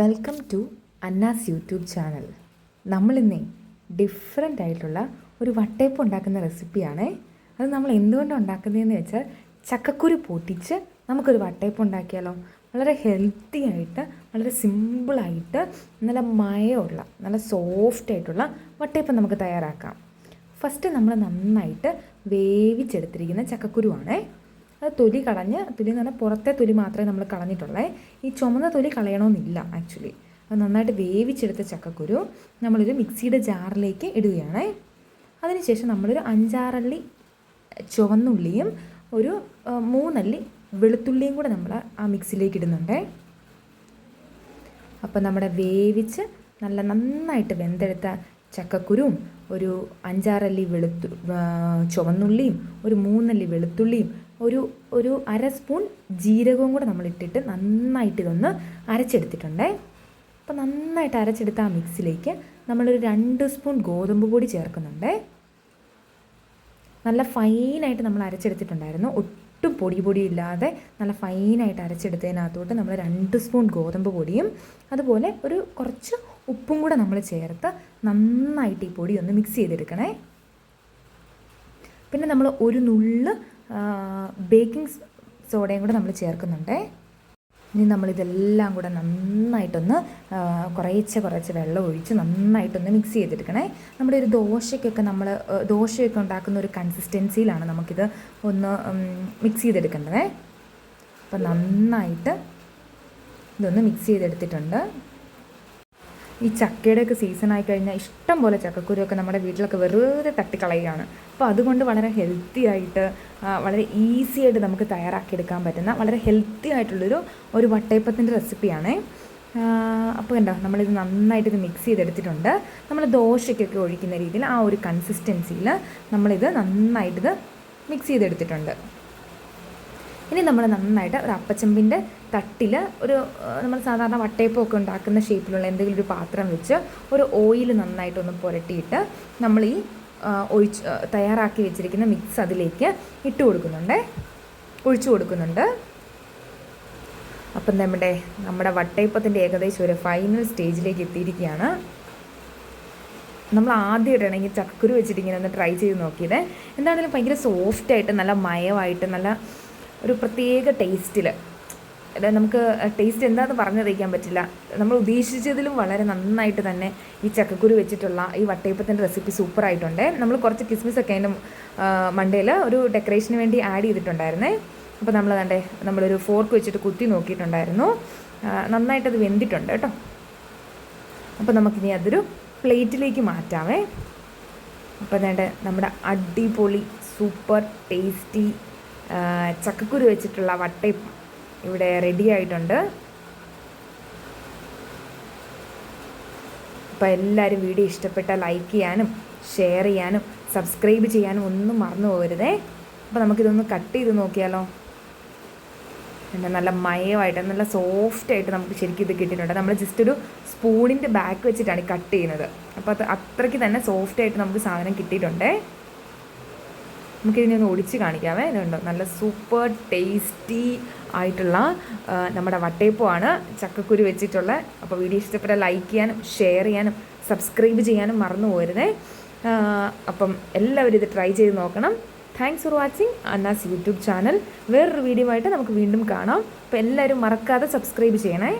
Welcome to Anna's YouTube channel നമ്മളിന്നേ different ആയിട്ടുള്ള ഒരു വട്ടയപ്പം ഉണ്ടാക്കുന്ന റെസിപ്പിയാണ് അത് നമ്മൾ എന്തുകൊണ്ടാണ് ഉണ്ടാക്കുന്നതെന്ന് വെച്ചാൽ ചക്കക്കുരു പൊട്ടിച്ച് നമുക്കൊരു വട്ടയപ്പം ഉണ്ടാക്കിയാലോ? വളരെ ഹെൽത്തി ആയിട്ട് വളരെ സിമ്പിളായിട്ട് നല്ല മയമുള്ള നല്ല സോഫ്റ്റ് ആയിട്ടുള്ള വട്ടയപ്പം നമുക്ക് തയ്യാറാക്കാം. ഫസ്റ്റ് നമ്മൾ നന്നായിട്ട് വേവിച്ചെടുത്തിരിക്കുന്ന ചക്കക്കുരുവാണേ. അത് തൊലി കളഞ്ഞ് തൊലി എന്ന് പറഞ്ഞാൽ പുറത്തെ തൊലി മാത്രമേ നമ്മൾ കളഞ്ഞിട്ടുള്ളേ. ഈ ചുമന്ന തൊലി കളയണമെന്നില്ല ആക്ച്വലി അത് നന്നായിട്ട് വേവിച്ചെടുത്ത ചക്കക്കുരു നമ്മളൊരു മിക്സിയുടെ ജാറിലേക്ക് ഇടുകയാണ്. അതിനുശേഷം നമ്മളൊരു അഞ്ചാറള്ളി ചുവന്നുള്ളിയും ഒരു മൂന്നല്ലി വെളുത്തുള്ളിയും കൂടെ നമ്മൾ ആ മിക്സിയിലേക്ക് ഇടുന്നുണ്ടേ. അപ്പം നമ്മുടെ വേവിച്ച് നല്ല നന്നായിട്ട് വെന്തെടുത്ത ചക്കക്കുരുവും ഒരു അഞ്ചാറല്ലി വെളുത്തു ചുവന്നുള്ളിയും ഒരു മൂന്നല്ലി വെളുത്തുള്ളിയും ഒരു ഒരു അര സ്പൂൺ ജീരകവും കൂടെ നമ്മൾ ഇട്ടിട്ട് നന്നായിട്ട് ഇതൊന്ന് അരച്ചെടുത്തിട്ടുണ്ടേ. അപ്പോൾ നന്നായിട്ട് അരച്ചെടുത്ത ആ മിക്സിലേക്ക് നമ്മളൊരു രണ്ട് സ്പൂൺ ഗോതമ്പ് പൊടി ചേർക്കുന്നുണ്ടേ. നല്ല ഫൈനായിട്ട് നമ്മൾ അരച്ചെടുത്തിട്ടുണ്ടായിരുന്നു. ഒട്ടും പൊടി പൊടി ഇല്ലാതെ നല്ല ഫൈനായിട്ട് അരച്ചെടുത്തതിനകത്തോട്ട് നമ്മൾ രണ്ട് സ്പൂൺ ഗോതമ്പ് പൊടിയും അതുപോലെ ഒരു കുറച്ച് ഉപ്പും കൂടെ നമ്മൾ ചേർത്ത് നന്നായിട്ട് ഈ പൊടി ഒന്ന് മിക്സ് ചെയ്തെടുക്കണേ. പിന്നെ നമ്മൾ ഒരു നുള്ള് ബേക്കിംഗ് സോഡയും കൂടെ നമ്മൾ ചേർക്കുന്നുണ്ടേ. ഇനി നമ്മളിതെല്ലാം കൂടെ നന്നായിട്ടൊന്ന് കുറേശ്ശെ കുറേശ്ശെ വെള്ളം ഒഴിച്ച് നന്നായിട്ടൊന്ന് മിക്സ് ചെയ്തെടുക്കണേ. നമ്മുടെ ഒരു ദോശയ്ക്കൊക്കെ നമ്മൾ ദോശയൊക്കെ ഉണ്ടാക്കുന്ന ഒരു കൺസിസ്റ്റൻസിയിലാണ് നമുക്കിത് ഒന്ന് മിക്സ് ചെയ്തെടുക്കേണ്ടത്. അപ്പം നന്നായിട്ട് ഇതൊന്ന് മിക്സ് ചെയ്തെടുത്തിട്ടുണ്ട്. ഈ ചക്കയുടെയൊക്കെ സീസൺ ആയി കഴിഞ്ഞാൽ ഇഷ്ടം പോലെ ചക്കക്കുരുവൊക്കെ നമ്മുടെ വീട്ടിലൊക്കെ വെറുതെ തട്ടിക്കളയുകയാണ്. അപ്പോൾ അതുകൊണ്ട് വളരെ ഹെൽത്തി ആയിട്ട് വളരെ ഈസി ആയിട്ട് നമുക്ക് തയ്യാറാക്കിയെടുക്കാൻ പറ്റുന്ന വളരെ ഹെൽത്തി ആയിട്ടുള്ളൊരു ഒരു വട്ടയപ്പത്തിന്റെ റെസിപ്പിയാണ് അപ്പോൾ കണ്ടോ നമ്മളിത് നന്നായിട്ട് ഇത് മിക്സ് ചെയ്തെടുത്തിട്ടുണ്ട്. നമ്മൾ ദോശയ്ക്കൊക്കെ ഒഴിക്കുന്ന രീതിയിൽ ആ ഒരു കൺസിസ്റ്റൻസിയിൽ നമ്മളിത് നന്നായിട്ടിത് മിക്സ് ചെയ്തെടുത്തിട്ടുണ്ട്. ഇനി നമ്മൾ നന്നായിട്ട് ഒരു അപ്പച്ചമ്പിന്റെ തട്ടിൽ ഒരു നമ്മൾ സാധാരണ വട്ടയപ്പമൊക്കെ ഉണ്ടാക്കുന്ന ഷേപ്പിലുള്ള എന്തെങ്കിലും ഒരു പാത്രം വെച്ച് ഒരു ഓയിൽ നന്നായിട്ടൊന്ന് പുരട്ടിയിട്ട് നമ്മൾ ഈ ഒഴിച്ച് തയ്യാറാക്കി വെച്ചിരിക്കുന്ന മിക്സ് അതിലേക്ക് ഇട്ട് കൊടുക്കുന്നുണ്ട്. ഒഴിച്ചു കൊടുക്കുന്നുണ്ട്. അപ്പം നമ്മുടെ നമ്മുടെ വട്ടയപ്പത്തിന്റെ ഏകദേശം ഒരു ഫൈനൽ സ്റ്റേജിലേക്ക് എത്തിയിരിക്കുകയാണ്. നമ്മൾ ആദ്യം ഇടണമെങ്കിൽ ചക്കക്കുരു വെച്ചിട്ട് ഇങ്ങനെ ഒന്ന് ട്രൈ ചെയ്ത് നോക്കിയത്. എന്താണെങ്കിലും ഭയങ്കര സോഫ്റ്റായിട്ട് നല്ല മയമായിട്ട് നല്ല ഒരു പ്രത്യേക ടേസ്റ്റിൽ നമുക്ക് ടേസ്റ്റ് എന്താണെന്ന് പറഞ്ഞറിയിക്കാൻ പറ്റില്ല. നമ്മൾ ഉദ്ദേശിച്ചതിലും വളരെ നന്നായിട്ട് തന്നെ ഈ ചക്കക്കുരു വെച്ചിട്ടുള്ള ഈ വട്ടയപ്പത്തിന്റെ റെസിപ്പി സൂപ്പറായിട്ടുണ്ട്. നമ്മൾ കുറച്ച് കിസ്മിസ് ഒക്കെ അതിന്റെ മണ്ടയിൽ ഒരു ഡെക്കറേഷന് വേണ്ടി ആഡ് ചെയ്തിട്ടുണ്ടായിരുന്നേ. അപ്പോൾ നമ്മൾ കണ്ടേ നമ്മളൊരു ഫോർക്ക് വെച്ചിട്ട് കുത്തി നോക്കിയിട്ടുണ്ടായിരുന്നു. നന്നായിട്ടത് വെന്തിട്ടുണ്ട് കേട്ടോ. അപ്പോൾ നമുക്കിനി അതൊരു പ്ലേറ്റിലേക്ക് മാറ്റാമേ അപ്പോൾ വേണ്ട നമ്മുടെ അടിപൊളി സൂപ്പർ ടേസ്റ്റി ചക്കക്കുരു വെച്ചിട്ടുള്ള വട്ടയപ്പം ഇവിടെ റെഡി ആയിട്ടുണ്ട്. അപ്പോൾ എല്ലാവരും വീഡിയോ ഇഷ്ടപ്പെട്ട ലൈക്ക് ചെയ്യാനും ഷെയർ ചെയ്യാനും സബ്സ്ക്രൈബ് ചെയ്യാനും ഒന്നും മറന്നു പോകരുതേ. അപ്പോൾ നമുക്കിതൊന്ന് കട്ട് ചെയ്ത് നോക്കിയാലോ? എന്താ നല്ല മയമായിട്ട് നല്ല സോഫ്റ്റ് ആയിട്ട് നമുക്ക് ശരിക്കും ഇത് കിട്ടിയിട്ടുണ്ട്. നമ്മൾ ജസ്റ്റ് ഒരു സ്പൂണിന്റെ ബാക്ക് വെച്ചിട്ടാണ് കട്ട് ചെയ്യുന്നത്. അപ്പോൾ അത് അത്രയ്ക്ക് തന്നെ സോഫ്റ്റ് ആയിട്ട് നമുക്ക് സാധനം കിട്ടിയിട്ടുണ്ടേ. നമുക്കിതിനെ ഒന്ന് ഒടിച്ച് കാണിക്കാമേ ഇതുണ്ടോ? നല്ല സൂപ്പർ ടേസ്റ്റി ആയിട്ടുള്ള നമ്മുടെ വട്ടയപ്പമാണ് ചക്കക്കുരു വെച്ചിട്ടുള്ള. അപ്പോൾ വീഡിയോ ഇഷ്ടപ്പെട്ട ലൈക്ക് ചെയ്യാനും ഷെയർ ചെയ്യാനും സബ്സ്ക്രൈബ് ചെയ്യാനും മറന്നു പോരുതേ അപ്പം എല്ലാവരും ഇത് ട്രൈ ചെയ്ത് നോക്കണം. Thanks for watching Anna's YouTube channel. വേറൊരു വീഡിയോ ആയിട്ട് നമുക്ക് വീണ്ടും കാണാം. അപ്പോൾ എല്ലാവരും മറക്കാതെ സബ്സ്ക്രൈബ് ചെയ്യണേ.